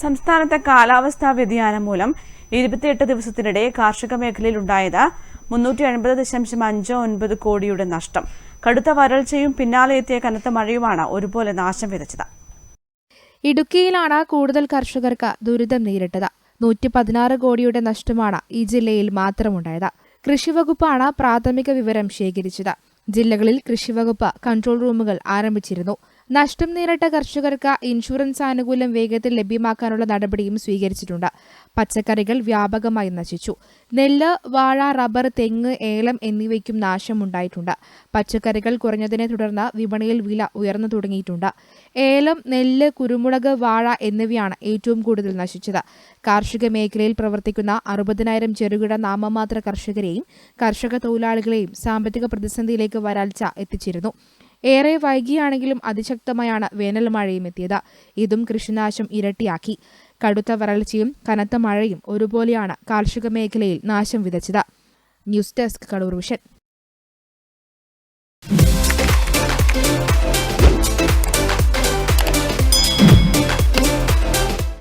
സംസ്ഥാനത്തെ കാലാവസ്ഥാ വ്യതിയാനം മൂലം ഇരുപത്തിയെട്ട് ദിവസത്തിനിടെ കാർഷിക മേഖലയിൽ ഉണ്ടായത് മുന്നൂറ്റി എൺപത് ദശാംശം അഞ്ച് ഒൻപത് കോടിയുടെ നഷ്ടം. കടുത്ത വരൾച്ചയും പിന്നാലെ എത്തിയ കനത്ത മഴയുമാണ് ഒരുപോലെ നാശം വിതച്ചത്. ഇടുക്കിയിലാണ് കൂടുതൽ കർഷകർക്ക് ദുരിതം നേരിട്ടത്. നൂറ്റി പതിനാറ് കോടിയുടെ നഷ്ടമാണ് ഈ ജില്ലയിൽ മാത്രമുണ്ടായത്. കൃഷിവകുപ്പാണ് പ്രാഥമിക വിവരം ശേഖരിച്ചത്. ജില്ലകളിൽ കൃഷിവകുപ്പ് കൺട്രോൾ റൂമുകൾ ആരംഭിച്ചിരുന്നു. നഷ്ടം നേരിട്ട കർഷകർക്ക് ഇൻഷുറൻസ് ആനുകൂല്യം വേഗത്തിൽ ലഭ്യമാക്കാനുള്ള നടപടിയും സ്വീകരിച്ചിട്ടുണ്ട്. പച്ചക്കറികൾ വ്യാപകമായി നശിച്ചു. നെല്ല് വാഴ റബ്ബർ തെങ്ങ് ഏലം എന്നിവയ്ക്കും നാശമുണ്ടായിട്ടുണ്ട്. പച്ചക്കറികൾ കുറഞ്ഞതിനെ തുടർന്ന് വിപണിയിൽ വില ഉയർന്നു തുടങ്ങിയിട്ടുണ്ട്. ഏലം നെല്ല് കുരുമുളക് വാഴ എന്നിവയാണ് ഏറ്റവും കൂടുതൽ നശിച്ചത്. കാർഷിക മേഖലയിൽ പ്രവർത്തിക്കുന്ന അറുപതിനായിരം ചെറുകിട നാമമാത്ര കർഷകരെയും കർഷക തൊഴിലാളികളെയും സാമ്പത്തിക പ്രതിസന്ധിയിലേക്ക് വരൾച്ച എത്തിച്ചിരുന്നു. ഏറെ വൈകിയാണെങ്കിലും അതിശക്തമായാണ് വേനൽ മഴയും എത്തിയത്. ഇതും കൃഷിനാശം ഇരട്ടിയാക്കി. കടുത്ത വരൾച്ചയും കനത്ത മഴയും ഒരുപോലെയാണ് കാർഷിക മേഖലയിൽ നാശം വിതച്ചത്. News desk Kadoor vision.